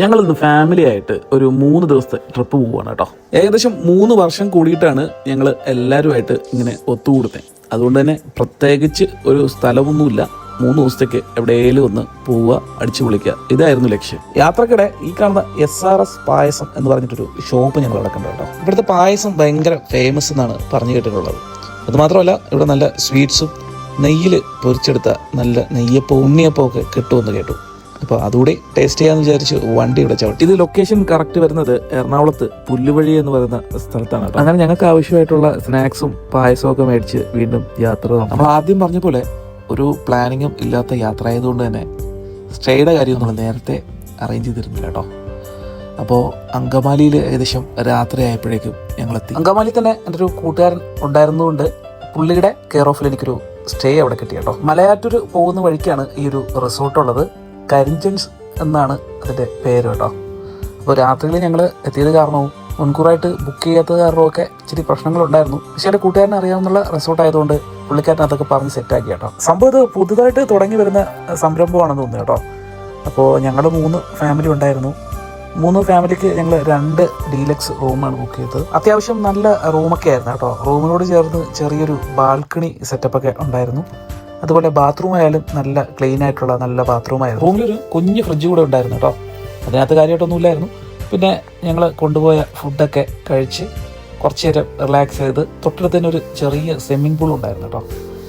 ഞങ്ങൾ ഇന്ന് ഫാമിലി ആയിട്ട് ഒരു മൂന്ന് ദിവസത്തെ ട്രിപ്പ് പോവുകയാണ് കേട്ടോ. ഏകദേശം മൂന്ന് വർഷം കൂടിയിട്ടാണ് ഞങ്ങൾ എല്ലാവരുമായിട്ട് ഇങ്ങനെ ഒത്തുകൂടുന്നത് അതുകൊണ്ട് തന്നെ പ്രത്യേകിച്ച് ഒരു സ്ഥലമൊന്നുമില്ല. മൂന്ന് ദിവസത്തേക്ക് എവിടെയെങ്കിലും ഒന്ന് പോവുക അടിച്ചു പൊളിക്കുക. ഇതായിരുന്നു ലക്ഷ്യം. യാത്രക്കിടെ ഈ കാണുന്ന എസ് ആർ എസ് പായസം എന്ന് പറഞ്ഞിട്ടൊരു ഷോപ്പ് ഞങ്ങൾ അവിടെ കണ്ടു കേട്ടോ. ഇവിടുത്തെ പായസം ഭയങ്കര ഫേമസ് എന്നാണ് പറഞ്ഞു കേട്ടിട്ടുള്ളത്. അതുമാത്രമല്ല ഇവിടെ നല്ല സ്വീറ്റ്സും നെയ്യിൽ പൊരിച്ചെടുത്ത നല്ല നെയ്യപ്പവും ഉണ്ണിയപ്പവും ഒക്കെ കിട്ടുമെന്ന് കേട്ടു. അപ്പോൾ അതുകൂടി ടേസ്റ്റ് ചെയ്യാന്ന് വിചാരിച്ച് വണ്ടി ഇവിടെ ചവിട്ടി. ഇത് ലൊക്കേഷൻ കറക്റ്റ് വരുന്നത് എറണാകുളത്ത് പുല്ലുവഴി എന്ന് പറയുന്ന സ്ഥലത്താണ്. അങ്ങനെ ഞങ്ങൾക്ക് ആവശ്യമായിട്ടുള്ള സ്നാക്സും പായസവും ഒക്കെ മേടിച്ച് വീണ്ടും യാത്ര. നമ്മൾ ആദ്യം പറഞ്ഞ പോലെ ഒരു പ്ലാനിങ്ങും ഇല്ലാത്ത യാത്ര ആയതുകൊണ്ട് തന്നെ സ്റ്റേയുടെ കാര്യം നമ്മൾ നേരത്തെ അറേഞ്ച് ചെയ്തിരുന്നില്ല കേട്ടോ. അപ്പോൾ അങ്കമാലിയിൽ ഏകദേശം രാത്രി ആയപ്പോഴേക്കും ഞങ്ങളെത്തി. അങ്കമാലി തന്നെ എന്റെ ഒരു കൂട്ടുകാരൻ ഉണ്ടായിരുന്നതുകൊണ്ട് പുള്ളിയുടെ കെയർ ഓഫിൽ എനിക്കൊരു സ്റ്റേ അവിടെ കിട്ടി കേട്ടോ. മലയാറ്റൂർ പോകുന്ന വഴിക്കാണ് ഈ ഒരു റിസോർട്ട് ഉള്ളത്. കരിഞ്ചൻസ് എന്നാണ് അതിന്റെ പേര് കേട്ടോ. അപ്പോൾ രാത്രിയിൽ ഞങ്ങൾ എത്തിയത് കാരണവും മുൻകൂറായിട്ട് ബുക്ക് ചെയ്യാത്തത് കാരണമൊക്കെ ഇച്ചിരി പ്രശ്നങ്ങളുണ്ടായിരുന്നു. പക്ഷേ എന്റെ കൂട്ടുകാരനെ അറിയാവുന്ന റിസോർട്ട് ആയതുകൊണ്ട് പുള്ളിക്കാരൻ അതൊക്കെ പറഞ്ഞ് സെറ്റാക്കി കേട്ടോ. സംഭവം ഇത് പുതുതായിട്ട് തുടങ്ങി വരുന്ന സംരംഭമാണെന്ന് തോന്നുന്നു കേട്ടോ. അപ്പോൾ ഞങ്ങൾ മൂന്ന് ഫാമിലി ഉണ്ടായിരുന്നു. മൂന്ന് ഫാമിലിക്ക് ഞങ്ങൾ രണ്ട് ഡീലക്സ് റൂമാണ് ബുക്ക് ചെയ്തത്. അത്യാവശ്യം നല്ല റൂമൊക്കെ ആയിരുന്നു കേട്ടോ. റൂമിനോട് ചേർന്ന് ചെറിയൊരു ബാൽക്കണി സെറ്റപ്പൊക്കെ ഉണ്ടായിരുന്നു. അതുപോലെ ബാത്റൂം ആയാലും നല്ല ക്ലീൻ ആയിട്ടുള്ള നല്ല ബാത്റൂം ആയിരുന്നു. ഒരു കുഞ്ഞ് ഫ്രിഡ്ജ് കൂടെ ഉണ്ടായിരുന്നു കേട്ടോ. അതിനകത്ത് കാര്യമായിട്ടൊന്നുമില്ലായിരുന്നു. പിന്നെ ഞങ്ങൾ കൊണ്ടുപോയ ഫുഡൊക്കെ കഴിച്ച് കുറച്ച് നേരം റിലാക്സ് ചെയ്ത് തൊട്ടടുത്ത് തന്നെ ഒരു ചെറിയ സ്വിമ്മിംഗ് പൂൾ ഉണ്ടായിരുന്നു കേട്ടോ.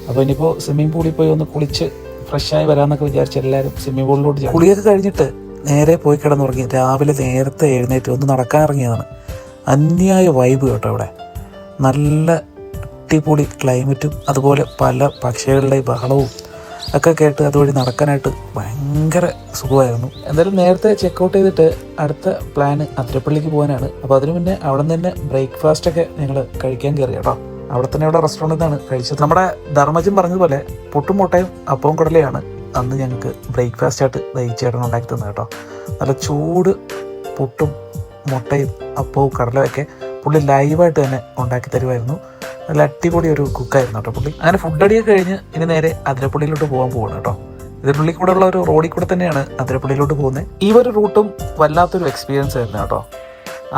അപ്പോൾ ഇനിയിപ്പോൾ സ്വിമ്മിംഗ് പൂളിൽ പോയി ഒന്ന് കുളിച്ച് ഫ്രഷായി വരാമെന്നൊക്കെ വിചാരിച്ച് എല്ലാവരും സ്വിമ്മിംഗ് പൂളിലോട്ട് കുളിയൊക്കെ കഴിഞ്ഞിട്ട് നേരെ പോയി കിടന്നുറങ്ങി. രാവിലെ നേരത്തെ എഴുന്നേറ്റ് ഒന്ന് നടക്കാൻ ഇറങ്ങിയതാണ്. അന്യായ വൈബ് കേട്ടോ ഇവിടെ നല്ല അടിപൊളി ക്ലൈമറ്റും അതുപോലെ പല പക്ഷികളുടെ ബഹളവും ഒക്കെ കേട്ട് അതുവഴി നടക്കാനായിട്ട് ഭയങ്കര സുഖമായിരുന്നു. എന്തായാലും നേരത്തെ ചെക്കൗട്ട് ചെയ്തിട്ട് അടുത്ത പ്ലാൻ അതിരപ്പള്ളിക്ക് പോകാനാണ്. അപ്പോൾ അതിനു മുന്നേ അവിടെ നിന്ന് തന്നെ ബ്രേക്ക്ഫാസ്റ്റ് ഒക്കെ ഞങ്ങൾ കഴിക്കാൻ കയറി കേട്ടോ. അവിടെ തന്നെ അവിടെ റെസ്റ്റോറന്റിൽ നിന്നാണ് കഴിച്ചത്. നമ്മുടെ ധർമ്മജൻ പറഞ്ഞതുപോലെ പുട്ടും മുട്ടയും അപ്പവും കടലയാണ് അന്ന് ഞങ്ങൾക്ക് ബ്രേക്ക്ഫാസ്റ്റ് ആയിട്ട് ദഹിച്ചേട്ടൻ ഉണ്ടാക്കി തന്നത് കേട്ടോ. നല്ല ചൂട് പുട്ടും മുട്ടയും അപ്പവും കടലയൊക്കെ പുള്ളി ലൈവായിട്ട് തന്നെ ഉണ്ടാക്കി തരുമായിരുന്നു. നല്ല അടിപൊളി ഒരു കുക്കായിരുന്നു കേട്ടോ. പുള്ളി അങ്ങനെ ഫുഡ് അടിയൊക്കെ കഴിഞ്ഞ് ഇനി നേരെ അതിരപ്പള്ളിയിലോട്ട് പോകാൻ പോവാണ് കേട്ടോ. ഇതിനുള്ളിൽ കൂടെ ഉള്ള ഒരു റോഡിൽ കൂടെ തന്നെയാണ് അതിരപ്പള്ളിയിലോട്ട് പോകുന്നത്. ഈ ഒരു റൂട്ടും വല്ലാത്തൊരു എക്സ്പീരിയൻസ് ആയിരുന്നു കേട്ടോ.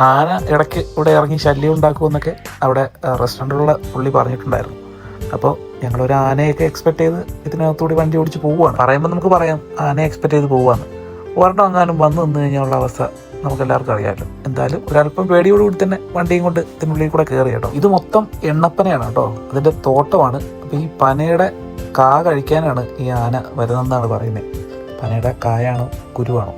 ആന ഇടയ്ക്ക് ഇവിടെ ഇറങ്ങി ശല്യം ഉണ്ടാക്കുമെന്നൊക്കെ അവിടെ റെസ്റ്റോറന്റിലുള്ള പുള്ളി പറഞ്ഞിട്ടുണ്ടായിരുന്നു. അപ്പോൾ ഞങ്ങളൊരു ആനയൊക്കെ എക്സ്പെക്ട് ചെയ്ത് ഇതിനകത്തൂടി വണ്ടി ഓടിച്ച് പോവുകയാണ്. പറയുമ്പോൾ നമുക്ക് പറയാം ആനയെ എക്സ്പെക്ട് ചെയ്ത് പോവുകയാണ്. ഒരെണ്ണം അങ്ങാനും വന്ന് നിന്ന് കഴിഞ്ഞാൽ ഉള്ള അവസ്ഥ നമുക്ക് എല്ലാവർക്കും അറിയാമല്ലോ എന്തായാലും ഒരല്പം പേടിയോടുകൂടി തന്നെ വണ്ടിയും കൊണ്ട് ഇതിനുള്ളിൽ കൂടെ കയറി കേട്ടോ. ഇത് മൊത്തം എണ്ണപ്പനയാണ് കേട്ടോ. അതിന്റെ തോട്ടമാണ്. അപ്പൊ ഈ പനയുടെ കാ കഴിക്കാനാണ് ഈ ആന വരുന്നതെന്നാണ് പറയുന്നത്. പനയുടെ കായാണോ കുരുവാണോ?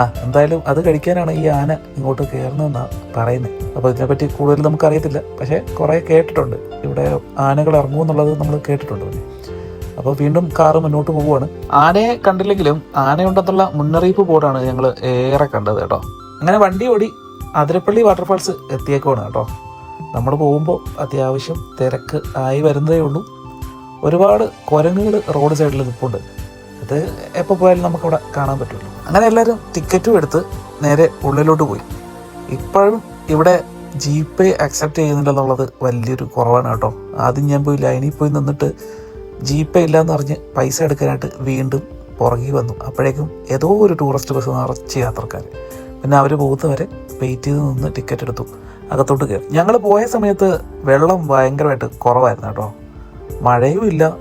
ആ എന്തായാലും അത് കഴിക്കാനാണ് ഈ ആന ഇങ്ങോട്ട് കയറുന്നതെന്നാണ് പറയുന്നത്. അപ്പോൾ ഇതിനെപ്പറ്റി കൂടുതൽ നമുക്കറിയത്തില്ല. പക്ഷേ കുറേ കേട്ടിട്ടുണ്ട്. ഇവിടെ ആനകൾ ഇറങ്ങുമെന്നുള്ളത് നമ്മൾ കേട്ടിട്ടുണ്ട്. പിന്നെ അപ്പോൾ വീണ്ടും കാറ് മുന്നോട്ട് പോവുകയാണ്. ആനയെ കണ്ടില്ലെങ്കിലും ആനയുണ്ടെന്നുള്ള മുന്നറിയിപ്പ് ബോർഡാണ് ഞങ്ങൾ ഏറെ കണ്ടത് കേട്ടോ. അങ്ങനെ വണ്ടി ഓടി അതിരപ്പള്ളി വാട്ടർഫാൾസ് എത്തിയേക്കുവാണ് കേട്ടോ. നമ്മൾ പോകുമ്പോൾ അത്യാവശ്യം തിരക്ക് ആയി വരുന്നതേ ഉള്ളൂ. ഒരുപാട് കുരങ്ങുകൾ റോഡ് സൈഡിൽ നിൽപ്പുണ്ട്. അത് എപ്പോൾ പോയാലും നമുക്കവിടെ കാണാൻ പറ്റുള്ളൂ അങ്ങനെ എല്ലാവരും ടിക്കറ്റും എടുത്ത് നേരെ ഉള്ളിലോട്ട് പോയി. ഇപ്പോഴും ഇവിടെ ജി പേ അക്സെപ്റ്റ് ചെയ്യുന്നില്ലെന്നുള്ളത് വലിയൊരു കുറവാണ് കേട്ടോ. ആദ്യം ഞാൻ പോയി ലൈനിൽ പോയി നിന്നിട്ട് ജി പേ ഇല്ലയെന്ന് പറഞ്ഞ് പൈസ എടുക്കാനായിട്ട് വീണ്ടും പുറകി വന്നു. അപ്പോഴേക്കും ഏതോ ഒരു ടൂറിസ്റ്റ് ബസ് നിറച്ച് യാത്രക്കാർ. പിന്നെ അവർ പോകുന്നവരെ വെയിറ്റ് ചെയ്ത് നിന്ന് ടിക്കറ്റ് എടുത്തു. അകത്തോട്ട് കയറി. ഞങ്ങൾ പോയ സമയത്ത് വെള്ളം ഭയങ്കരമായിട്ട് കുറവായിരുന്നു കേട്ടോ. മഴയും ഇല്ല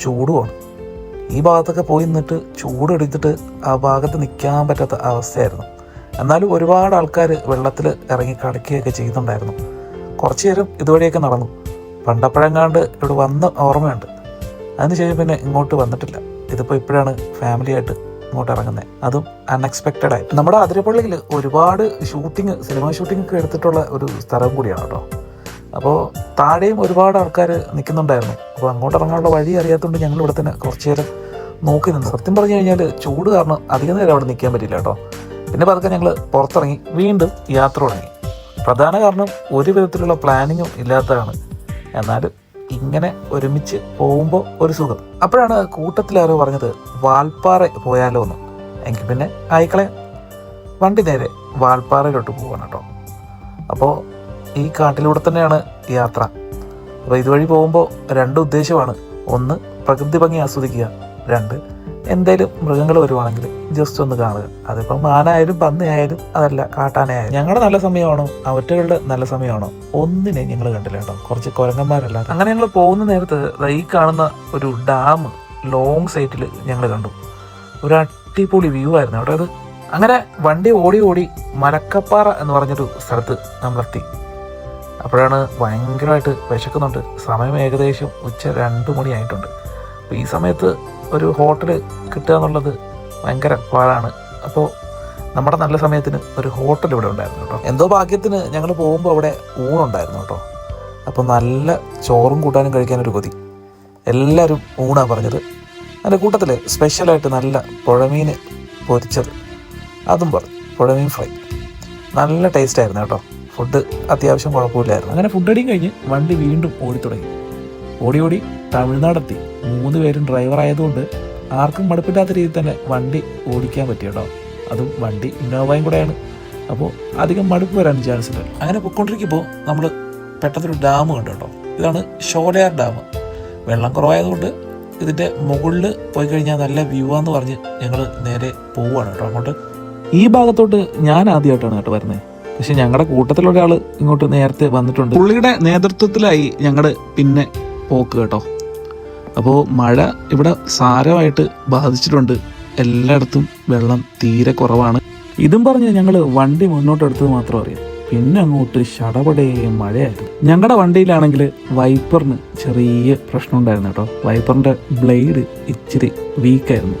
ചൂടുമാണ് ഈ ഭാഗത്തൊക്കെ പോയി നിന്നിട്ട് ചൂടെടുത്തിട്ട് ആ ഭാഗത്ത് നിൽക്കാൻ പറ്റാത്ത അവസ്ഥയായിരുന്നു. എന്നാലും ഒരുപാട് ആൾക്കാർ വെള്ളത്തിൽ ഇറങ്ങി കളിക്കുകയൊക്കെ ചെയ്യുന്നുണ്ടായിരുന്നു. കുറച്ചു നേരം ഇതുവഴിയൊക്കെ നടന്നു. പണ്ടപ്പോഴെങ്ങാണ്ട് ഇവിടെ വന്ന ഓർമ്മയുണ്ട്. അതിനുശേഷം പിന്നെ ഇങ്ങോട്ട് വന്നിട്ടില്ല. ഇതിപ്പോൾ ഇപ്പോഴാണ് ഫാമിലി ആയിട്ട് ഇങ്ങോട്ട് ഇറങ്ങുന്നത് അതും അൺഎക്സ്പെക്റ്റഡ് ആയിട്ട്. നമ്മുടെ അതിരപ്പള്ളിയിൽ ഒരുപാട് ഷൂട്ടിങ് സിനിമ ഷൂട്ടിംഗ് ഒക്കെ എടുത്തിട്ടുള്ള ഒരു സ്ഥലം കൂടിയാണ് കേട്ടോ. അപ്പോൾ താഴെയും ഒരുപാട് ആൾക്കാർ നിൽക്കുന്നുണ്ടായിരുന്നു അപ്പോൾ അങ്ങോട്ട് ഇറങ്ങാനുള്ള വഴി അറിയാത്തതുകൊണ്ട് ഞങ്ങൾ ഇവിടെ തന്നെ കുറച്ച് നേരം നോക്കി നിന്നു. സത്യം പറഞ്ഞു കഴിഞ്ഞാൽ ചൂട് കാരണം അധികം നേരം അവിടെ നിൽക്കാൻ പറ്റില്ല കേട്ടോ. പിന്നെ പതുക്കെ ഞങ്ങൾ പുറത്തിറങ്ങി. വീണ്ടും യാത്ര തുടങ്ങി. പ്രധാന കാരണം ഒരു വിധത്തിലുള്ള പ്ലാനിങ്ങും ഇല്ലാത്തതാണ്. എന്നാലും ഇങ്ങനെ ഒരുമിച്ച് പോകുമ്പോൾ ഒരു സുഖം. അപ്പോഴാണ് കൂട്ടത്തിലാരോ പറഞ്ഞത് വാൽപ്പാറ പോയാലോ എന്ന്. എങ്കിൽ പിന്നെ ആയിക്കളെ വണ്ടി നേരെ വാൽപ്പാറയിലോട്ട് പോവാണ് കേട്ടോ. അപ്പോൾ ഈ കാട്ടിലൂടെ തന്നെയാണ് യാത്ര. അപ്പോൾ ഇതുവഴി പോകുമ്പോൾ രണ്ട് ഉദ്ദേശമാണ്. ഒന്ന് പ്രകൃതി ഭംഗി ആസ്വദിക്കുക. രണ്ട് എന്തേലും മൃഗങ്ങൾ വരുവാണെങ്കിൽ ജസ്റ്റ് ഒന്ന് കാണുക. അതിപ്പോൾ മാനായാലും പന്നിയായാലും അതല്ല കാട്ടാനയായാലും. ഞങ്ങളുടെ നല്ല സമയമാണോ? അവറ്റകളുടെ നല്ല സമയമാണോ? ഒന്നിനെ ഞങ്ങൾ കണ്ടില്ല കേട്ടോ. കുറച്ച് കുരങ്ങന്മാരല്ല അങ്ങനെ ഞങ്ങൾ പോകുന്ന നേരത്ത് ഈ കാണുന്ന ഒരു ഡാം ലോങ് സൈറ്റിൽ ഞങ്ങൾ കണ്ടു. ഒരു അടിപൊളി വ്യൂ ആയിരുന്നു അവിടെ. അത് അങ്ങനെ വണ്ടി ഓടി ഓടി മലക്കപ്പാറ എന്ന് പറഞ്ഞൊരു സ്ഥലത്ത് നമ്മളെത്തി. അപ്പോഴാണ് ഭയങ്കരമായിട്ട് വിശക്കുന്നുണ്ട്. സമയം ഏകദേശം ഉച്ച രണ്ട് മണിയായിട്ടുണ്ട്. അപ്പോൾ ഈ സമയത്ത് ഒരു ഹോട്ടൽ കിട്ടുക എന്നുള്ളത് ഭയങ്കര പാടാണ്. അപ്പോൾ നമ്മുടെ നല്ല സമയത്തിന് ഒരു ഹോട്ടൽ ഇവിടെ ഉണ്ടായിരുന്നു കേട്ടോ. എന്തോ ഭാഗ്യത്തിന് ഞങ്ങൾ പോകുമ്പോൾ അവിടെ ഊണുണ്ടായിരുന്നു കേട്ടോ. അപ്പോൾ നല്ല ചോറും കൂട്ടാനും കഴിക്കാൻ ഒരു കൊതി. എല്ലാവരും ഊണാണ് പറഞ്ഞത്. അതിന്റെ കൂട്ടത്തിൽ സ്പെഷ്യലായിട്ട് നല്ല പുഴമീൻ പൊരിച്ചത്. അതും പറഞ്ഞു. പുഴമീൻ ഫ്രൈ. നല്ല ടേസ്റ്റ് ആയിരുന്നു കേട്ടോ. ഫുഡ് അത്യാവശ്യം കുഴപ്പമില്ലായിരുന്നു. അങ്ങനെ ഫുഡ് അടിയും കഴിഞ്ഞ് വണ്ടി വീണ്ടും ഓടി തുടങ്ങി ഓടി ഓടി. തമിഴ്നാടെത്തി മൂന്ന് പേരും ഡ്രൈവർ ആയതുകൊണ്ട് ആർക്കും മടുപ്പില്ലാത്ത രീതിയിൽ തന്നെ വണ്ടി ഓടിക്കാൻ പറ്റി കേട്ടോ. അതും വണ്ടി ഇന്നോവയും കൂടെയാണ്. അപ്പോൾ അധികം മടുപ്പ് വരാൻ ചാൻസ് ഉണ്ട് അങ്ങനെ പൊയ്ക്കൊണ്ടിരിക്കുമ്പോൾ നമ്മൾ പെട്ടെന്നൊരു ഡാം കണ്ടു കേട്ടോ. ഇതാണ് ഷോലയാർ ഡാം വെള്ളം കുറവായതുകൊണ്ട് ഇതിന്റെ മുകളിൽ പോയി കഴിഞ്ഞാൽ നല്ല വ്യൂ ആന്ന് പറഞ്ഞ് ഞങ്ങൾ നേരെ പോവുകയാണ് കേട്ടോ അങ്ങോട്ട്. ഈ ഭാഗത്തോട്ട് ഞാൻ ആദ്യമായിട്ടാണ് കേട്ടോ വരുന്നത് പക്ഷെ ഞങ്ങളുടെ കൂട്ടത്തിലൊരാൾ ഇങ്ങോട്ട് നേരത്തെ വന്നിട്ടുണ്ട്. പുള്ളിയുടെ നേതൃത്വത്തിലായി ഞങ്ങളുടെ പിന്നെ പോക്ക് കേട്ടോ. അപ്പോൾ മഴ ഇവിടെ സാരമായിട്ട് ബാധിച്ചിട്ടുണ്ട്. എല്ലായിടത്തും വെള്ളം തീരെ കുറവാണ്. ഇതും പറഞ്ഞ് ഞങ്ങൾ വണ്ടി മുന്നോട്ട് എടുത്തത് മാത്രം അറിയാം. പിന്നെ അങ്ങോട്ട് ശടപടേ മഴയായിരുന്നു. ഞങ്ങളുടെ വണ്ടിയിലാണെങ്കിൽ വൈപ്പറിന് ചെറിയ പ്രശ്നം ഉണ്ടായിരുന്നു കേട്ടോ. വൈപ്പറിന്റെ ബ്ലേഡ് ഇച്ചിരി വീക്കായിരുന്നു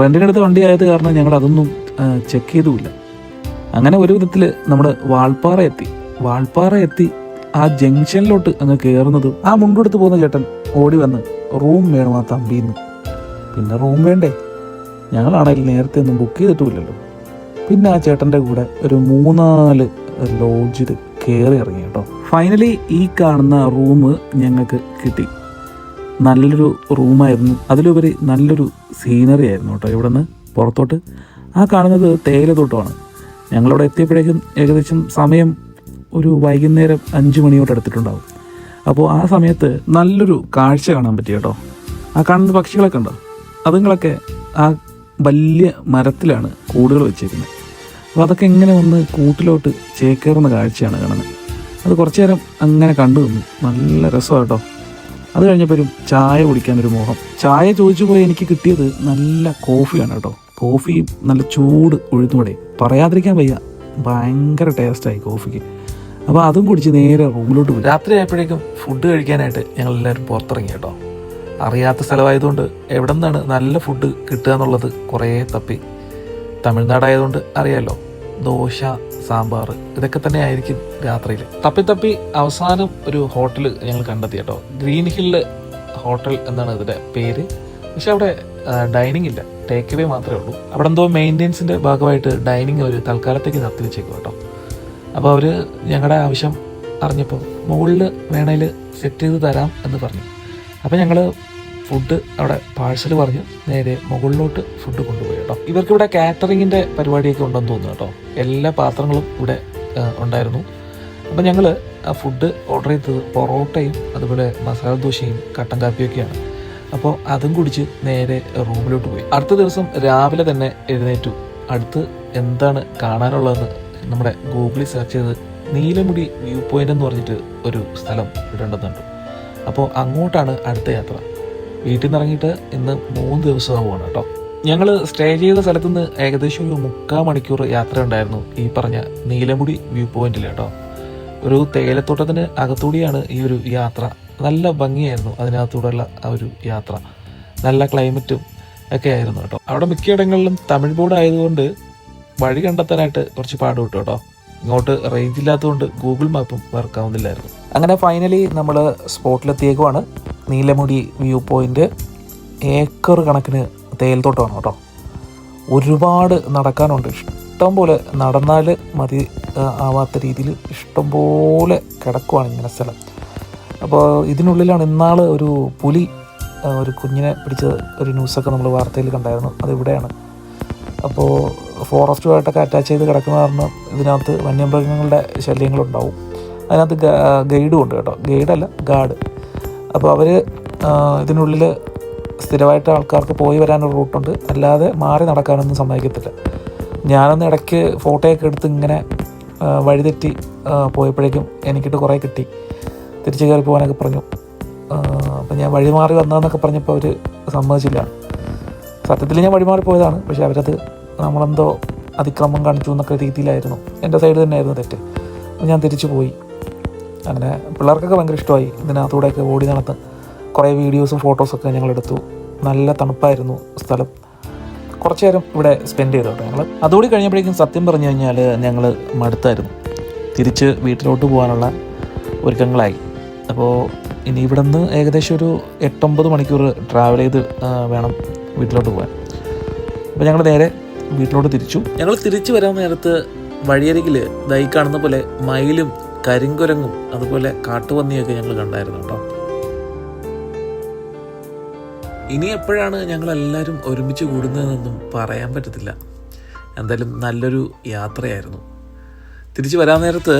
റെന്റിനെടുത്ത വണ്ടി ആയത് കാരണം ഞങ്ങൾ അതൊന്നും ചെക്ക് ചെയ്തുമില്ല. അങ്ങനെ ഒരു വിധത്തിൽ നമ്മൾ വാൾപ്പാറ എത്തി. വാൾപ്പാറ എത്തി ആ ജംഗ്ഷനിലോട്ട് അങ്ങ് കയറുന്നത് ആ മുണ്ടെടുത്ത് പോകുന്ന ചേട്ടൻ ഓടി വന്ന് റൂം വേണം ആ തമ്പിന്ന്. പിന്നെ റൂം വേണ്ടേ? ഞങ്ങളാണെങ്കിൽ നേരത്തെ ഒന്നും ബുക്ക് ചെയ്തിട്ടുമില്ലല്ലോ. പിന്നെ ആ ചേട്ടന്റെ കൂടെ ഒരു മൂന്നാൽ ലോഡ്ജിൽ കയറി ഇറങ്ങി കേട്ടോ. ഫൈനലി ഈ കാണുന്ന റൂം ഞങ്ങൾക്ക് കിട്ടി. നല്ലൊരു റൂമായിരുന്നു അതിലുപരി നല്ലൊരു സീനറി ആയിരുന്നു കേട്ടോ ഇവിടെ നിന്ന് പുറത്തോട്ട്. ആ കാണുന്നത് തേയിലത്തോട്ടമാണ്. ഞങ്ങളവിടെ എത്തിയപ്പോഴേക്കും ഏകദേശം സമയം ഒരു വൈകുന്നേരം അഞ്ച് മണിയോട് അടുത്തിട്ടുണ്ടാവും. അപ്പോൾ ആ സമയത്ത് നല്ലൊരു കാഴ്ച കാണാൻ പറ്റി കേട്ടോ. ആ കാണുന്ന പക്ഷികളൊക്കെ ഉണ്ടോ? അതുങ്ങളൊക്കെ ആ വലിയ മരത്തിലാണ് കൂടുകൾ വെച്ചേക്കുന്നത്. അപ്പോൾ അതൊക്കെ എങ്ങനെ വന്ന് കൂട്ടിലോട്ട് ചേക്കേറുന്ന കാഴ്ചയാണ് കാണുന്നത്. അത് കുറച്ചു നേരം അങ്ങനെ കണ്ടു നിന്നു. നല്ല രസമാണ് കേട്ടോ. അത് കഴിഞ്ഞപ്പോഴും ചായ കുടിക്കാനൊരു മോഹം. ചായ ചോദിച്ചു പോയി എനിക്ക് കിട്ടിയത് നല്ല കോഫിയാണ് കേട്ടോ. കോഫിയും നല്ല ചൂട് ഉഴുന്നുകൂടെ പറയാതിരിക്കാൻ വയ്യ. ഭയങ്കര ടേസ്റ്റായി കോഫിക്ക്. അപ്പോൾ അതും കുടിച്ച് നേരെ റൂമിലോട്ട് പോയി. രാത്രി ആയപ്പോഴേക്കും ഫുഡ് കഴിക്കാനായിട്ട് ഞങ്ങൾ എല്ലാവരും പുറത്തിറങ്ങി കേട്ടോ. അറിയാത്ത സ്ഥലമായതുകൊണ്ട് എവിടെ നിന്നാണ് നല്ല ഫുഡ് കിട്ടുക എന്നുള്ളത് കുറേ തപ്പി. തമിഴ്നാടായതുകൊണ്ട് അറിയാമല്ലോ ദോശ സാമ്പാർ ഇതൊക്കെ തന്നെ ആയിരിക്കും രാത്രിയിൽ. തപ്പി തപ്പി അവസാനം ഒരു ഹോട്ടൽ ഞങ്ങൾ കണ്ടെത്തി കേട്ടോ. ഗ്രീൻ ഹില്ല് ഹോട്ടൽ എന്നാണ് ഇതിന്റെ പേര്. പക്ഷെ അവിടെ ഡൈനിങ് ഇല്ല. ടേക്ക് അവേ മാത്രമേ ഉള്ളൂ. അവിടെ എന്തോ മെയിന്റെൻസിന്റെ ഭാഗമായിട്ട് ഡൈനിങ് ഒരു തൽക്കാലത്തേക്ക് നിർത്തി വെച്ചേക്കും കേട്ടോ. അപ്പോൾ അവർ ഞങ്ങളുടെ ആവശ്യം അറിഞ്ഞപ്പോൾ മുകളിൽ വേണേൽ സെറ്റ് ചെയ്ത് തരാം എന്ന് പറഞ്ഞു. അപ്പോൾ ഞങ്ങൾ ഫുഡ് അവിടെ പാഴ്സൽ പറഞ്ഞ്. നേരെ മുകളിലോട്ട് ഫുഡ് കൊണ്ടുപോയി കേട്ടോ. ഇവർക്ക് ഇവിടെ കാറ്ററിങ്ങിന്റെ പരിപാടിയൊക്കെ ഉണ്ടെന്ന് തോന്നുന്നു കേട്ടോ. എല്ലാ പാത്രങ്ങളും ഇവിടെ ഉണ്ടായിരുന്നു. അപ്പം ഞങ്ങൾ ആ ഫുഡ് ഓർഡർ ചെയ്തത് പൊറോട്ടയും അതുപോലെ മസാല ദോശയും കട്ടൻ കാപ്പിയൊക്കെയാണ്. അപ്പോൾ അതും കുടിച്ച് നേരെ റൂമിലോട്ട് പോയി. അടുത്ത ദിവസം രാവിലെ തന്നെ എഴുന്നേറ്റു. അടുത്ത് എന്താണ് കാണാനുള്ളതെന്ന് നമ്മുടെ ഗൂഗിളിൽ സെർച്ച് ചെയ്ത് നീലമുടി വ്യൂ പോയിന്റ് എന്ന് പറഞ്ഞിട്ട് ഒരു സ്ഥലം ഇടേണ്ടതുണ്ട്. അപ്പോൾ അങ്ങോട്ടാണ് അടുത്ത യാത്ര. വീട്ടിൽ നിന്ന് ഇറങ്ങിയിട്ട് ഇന്ന് മൂന്ന് ദിവസമാവുകയാണ് കേട്ടോ. ഞങ്ങൾ സ്റ്റേ ചെയ്ത സ്ഥലത്ത് നിന്ന് ഏകദേശം ഒരു മുക്കാൽ മണിക്കൂർ യാത്ര ഉണ്ടായിരുന്നു ഈ പറഞ്ഞ നീലമുടി വ്യൂ പോയിന്റിൽ കേട്ടോ. ഒരു തേയിലത്തോട്ടത്തിന് അകത്തൂടിയാണ് ഈ ഒരു യാത്ര. നല്ല ഭംഗിയായിരുന്നു അതിനകത്തൂടെയുള്ള ആ ഒരു യാത്ര. നല്ല ക്ലൈമറ്റും ഒക്കെ ആയിരുന്നു കേട്ടോ. അവിടെ മിക്കയിടങ്ങളിലും തമിഴ് ബോർഡ് ആയതുകൊണ്ട് വഴി കണ്ടെത്താനായിട്ട് കുറച്ച് പാട് കിട്ടും. ഇങ്ങോട്ട് റേഞ്ച് ഇല്ലാത്തതുകൊണ്ട് ഗൂഗിൾ മാപ്പും വർക്ക് ആവുന്നില്ലായിരുന്നു. അങ്ങനെ ഫൈനലി നമ്മൾ സ്പോട്ടിലെത്തിയേക്കുവാണ് നീലമുടി വ്യൂ പോയിന്റ് ഏക്കർ കണക്കിന് തേയിലത്തോട്ടമാണ് കേട്ടോ. ഒരുപാട് നടക്കാനുണ്ട്. ഇഷ്ടം പോലെ നടന്നാൽ മതി ആവാത്ത രീതിയിൽ ഇഷ്ടം പോലെ കിടക്കുവാണ് ഇങ്ങനെ സ്ഥലം. അപ്പോൾ ഇതിനുള്ളിലാണ് ഇന്നാൾ ഒരു പുലി ഒരു കുഞ്ഞിനെ പിടിച്ച ഒരു ന്യൂസൊക്കെ നമ്മൾ വാർത്തയിൽ കണ്ടായിരുന്നു. അതിവിടെയാണ് അപ്പോൾ ഫോറസ്റ്റുമായിട്ടൊക്കെ അറ്റാച്ച് ചെയ്ത് കിടക്കുന്ന കാരണം ഇതിനകത്ത് വന്യമൃഗങ്ങളുടെ ശല്യങ്ങളുണ്ടാവും. അതിനകത്ത് ഗൈഡും ഉണ്ട് കേട്ടോ. ഗൈഡല്ല ഗാർഡ്. അപ്പോൾ അവർ ഇതിനുള്ളിൽ സ്ഥിരമായിട്ട് ആൾക്കാർക്ക് പോയി വരാനൊരു റൂട്ടുണ്ട് അല്ലാതെ മാറി നടക്കാനൊന്നും സമ്മതിക്കത്തില്ല. ഞാനൊന്ന് ഇടയ്ക്ക് ഫോട്ടോയൊക്കെ എടുത്ത് ഇങ്ങനെ വഴിതെറ്റി പോയപ്പോഴേക്കും എനിക്കിട്ട് കുറേ കിട്ടി. തിരിച്ചു കയറി പോകാനൊക്കെ പറഞ്ഞു. അപ്പം ഞാൻ വഴി മാറി വന്നതെന്നൊക്കെ പറഞ്ഞപ്പോൾ അവർ സമ്മതിച്ചില്ല. സത്യത്തിൽ ഞാൻ വഴിമാറി പോയതാണ്. പക്ഷേ അവരത് നമ്മളെന്തോ അതിക്രമം കാണിച്ചു എന്നൊക്കെ രീതിയിലായിരുന്നു. എന്റെ സൈഡ് തന്നെയായിരുന്നു തെറ്റ്. അപ്പോൾ ഞാൻ തിരിച്ചു പോയി. അങ്ങനെ പിള്ളേർക്കൊക്കെ ഭയങ്കര ഇഷ്ടമായി ഇതിനകത്തൂടെയൊക്കെ ഓടി നടന്ന്. കുറേ വീഡിയോസും ഫോട്ടോസൊക്കെ ഞങ്ങൾ എടുത്തു നല്ല തണുപ്പായിരുന്നു സ്ഥലം. കുറച്ച് നേരം ഇവിടെ സ്പെൻഡ് ചെയ്തു കേട്ടോ ഞങ്ങൾ അതുകൂടി കഴിഞ്ഞപ്പോഴേക്കും സത്യം പറഞ്ഞു കഴിഞ്ഞാൽ ഞങ്ങൾ മടുത്തായിരുന്നു. തിരിച്ച് വീട്ടിലോട്ട് പോകാനുള്ള ഒരുക്കങ്ങളായി. അപ്പോൾ ഇനി ഇവിടെ നിന്ന് ഏകദേശം ഒരു എട്ടൊമ്പത് മണിക്കൂർ ട്രാവൽ ചെയ്ത് വേണം വീട്ടിലോട്ട് പോകാൻ. അപ്പോൾ ഞങ്ങൾ നേരെ വീട്ടിലോട്ട് തിരിച്ചു. ഞങ്ങൾ തിരിച്ചു വരാൻ നേരത്ത് വഴിയരികിൽ ദൈ കാണുന്ന പോലെ മയിലും കരിങ്കുരങ്ങും അതുപോലെ കാട്ടുപന്നിയൊക്കെ ഞങ്ങൾ കണ്ടായിരുന്നു കേട്ടോ. ഇനി എപ്പോഴാണ് ഞങ്ങൾ എല്ലാവരും ഒരുമിച്ച് കൂടുന്നതെന്നൊന്നും പറയാൻ പറ്റത്തില്ല. എന്തായാലും നല്ലൊരു യാത്രയായിരുന്നു. തിരിച്ചു വരാൻ നേരത്ത്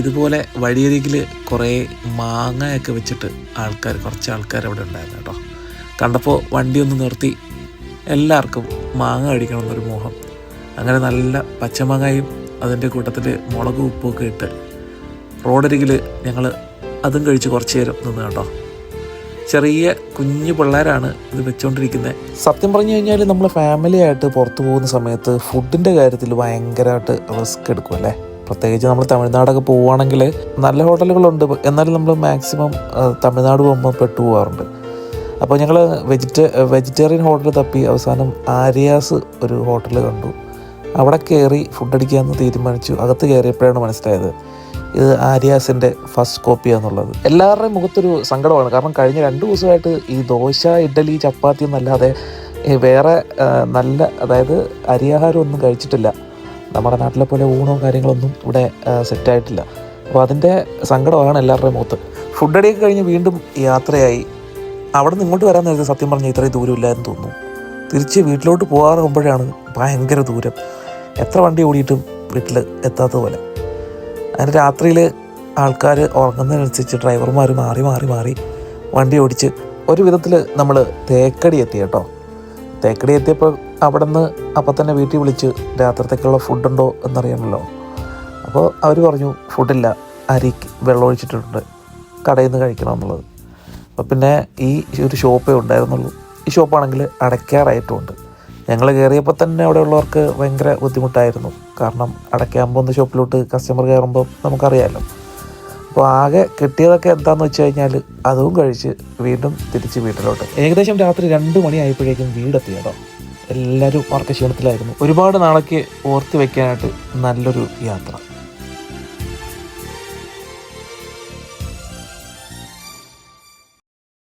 ഇതുപോലെ വഴിയരികിൽ കുറേ മാങ്ങയൊക്കെ വെച്ചിട്ട് ആൾക്കാർ കുറച്ച് ആൾക്കാർ അവിടെ ഉണ്ടായിരുന്നു കേട്ടോ. കണ്ടപ്പോൾ വണ്ടി ഒന്ന് നിർത്തി എല്ലാവർക്കും മാങ്ങ കഴിക്കണം എന്നൊരു മോഹം. അങ്ങനെ നല്ല പച്ചമാങ്ങയും അതിന്റെ കൂട്ടത്തിൽ മുളകും ഉപ്പൊക്കെ ഇട്ട് റോഡരികിൽ ഞങ്ങൾ അതും കഴിച്ച് കുറച്ച് നേരം നിന്ന് കേട്ടോ. ചെറിയ കുഞ്ഞു പിള്ളേരാണ് ഇത് വെച്ചുകൊണ്ടിരിക്കുന്നത് സത്യം പറഞ്ഞു കഴിഞ്ഞാൽ നമ്മൾ ഫാമിലി ആയിട്ട് പുറത്തു പോകുന്ന സമയത്ത് ഫുഡിന്റെ കാര്യത്തിൽ ഭയങ്കരമായിട്ട് റിസ്ക് എടുക്കും അല്ലേ? പ്രത്യേകിച്ച് നമ്മൾ തമിഴ്നാടൊക്കെ പോവുകയാണെങ്കിൽ നല്ല ഹോട്ടലുകളുണ്ട് എന്നാലും നമ്മൾ മാക്സിമം തമിഴ്നാട് പോകുമ്പോൾ പെട്ടു പോകാറുണ്ട് അപ്പോൾ ഞങ്ങൾ വെജിറ്റ വെജിറ്റേറിയൻ ഹോട്ടൽ തപ്പി അവസാനം ആര്യാസ് ഒരു ഹോട്ടൽ കണ്ടു. അവിടെ കയറി ഫുഡ് അടിക്കാമെന്ന് തീരുമാനിച്ചു. അകത്ത് കയറിയപ്പോഴാണ് മനസ്സിലായത് ഇത് ആര്യാസിന്റെ ഫസ്റ്റ് കോപ്പിയാന്നുള്ളത് എല്ലാവരുടെയും മുഖത്തൊരു സങ്കടമാണ്. കാരണം കഴിഞ്ഞ രണ്ട് ദിവസമായിട്ട് ഈ ദോശ ഇഡ്ഡലി ചപ്പാത്തി എന്നല്ലാതെ വേറെ നല്ല അതായത് അരിയാഹാരം ഒന്നും കഴിച്ചിട്ടില്ല. നമ്മുടെ നാട്ടിലെ പോലെ ഊണോ കാര്യങ്ങളൊന്നും ഇവിടെ സെറ്റായിട്ടില്ല അപ്പോൾ അതിന്റെ സങ്കടമാണ് എല്ലാവരുടെയും മുഖത്ത്. ഫുഡ് അടിയൊക്കെ കഴിഞ്ഞ് വീണ്ടും യാത്രയായി. അവിടെ നിന്ന് ഇങ്ങോട്ട് വരാൻ നേരത്തെ സത്യം പറഞ്ഞാൽ ഇത്രയും ദൂരമില്ലായെന്ന് തോന്നുന്നു. തിരിച്ച് വീട്ടിലോട്ട് പോകാറാകുമ്പോഴാണ് ഭയങ്കര ദൂരം. എത്ര വണ്ടി ഓടിയിട്ടും വീട്ടിൽ എത്താത്ത പോലെ. അതിന് രാത്രിയിൽ ആൾക്കാർ ഉറങ്ങുന്നതിനനുസരിച്ച് ഡ്രൈവർമാർ മാറി മാറി മാറി വണ്ടി ഓടിച്ച് ഒരു വിധത്തിൽ നമ്മൾ തേക്കടി എത്തി കേട്ടോ. തേക്കടി എത്തിയപ്പോൾ അവിടെ നിന്ന് അപ്പം തന്നെ വീട്ടിൽ വിളിച്ച് രാത്രിത്തേക്കുള്ള ഫുഡുണ്ടോ എന്നറിയണമല്ലോ അപ്പോൾ അവർ പറഞ്ഞു ഫുഡില്ല അരി വെള്ളം ഒഴിച്ചിട്ടുണ്ട്. കടയിൽ നിന്ന് കഴിക്കണം എന്നുള്ളത് അപ്പോൾ പിന്നെ ഈ ഒരു ഷോപ്പേ ഉണ്ടായിരുന്നുള്ളൂ. ഈ ഷോപ്പാണെങ്കിൽ അടയ്ക്കാറായിട്ടുമുണ്ട് ഞങ്ങൾ കയറിയപ്പോൾ തന്നെ അവിടെ ഉള്ളവർക്ക് ഭയങ്കര ബുദ്ധിമുട്ടായിരുന്നു. കാരണം അടയ്ക്കാൻ പോകുന്ന ഷോപ്പിലോട്ട് കസ്റ്റമർ കയറുമ്പോൾ നമുക്കറിയാമല്ലോ അപ്പോൾ ആകെ കിട്ടിയതൊക്കെ എന്താണെന്ന് വെച്ച് കഴിഞ്ഞാൽ അതും കഴിച്ച് വീണ്ടും തിരിച്ച് വീട്ടിലോട്ട്. ഏകദേശം രാത്രി രണ്ട് മണിയായപ്പോഴേക്കും വീടെത്തി കേട്ടോ എല്ലാവരും വർക്ക് ക്ഷീണത്തിലായിരുന്നു ഒരുപാട് നാളേക്ക് ഓർത്തി വെക്കാനായിട്ട് നല്ലൊരു യാത്ര.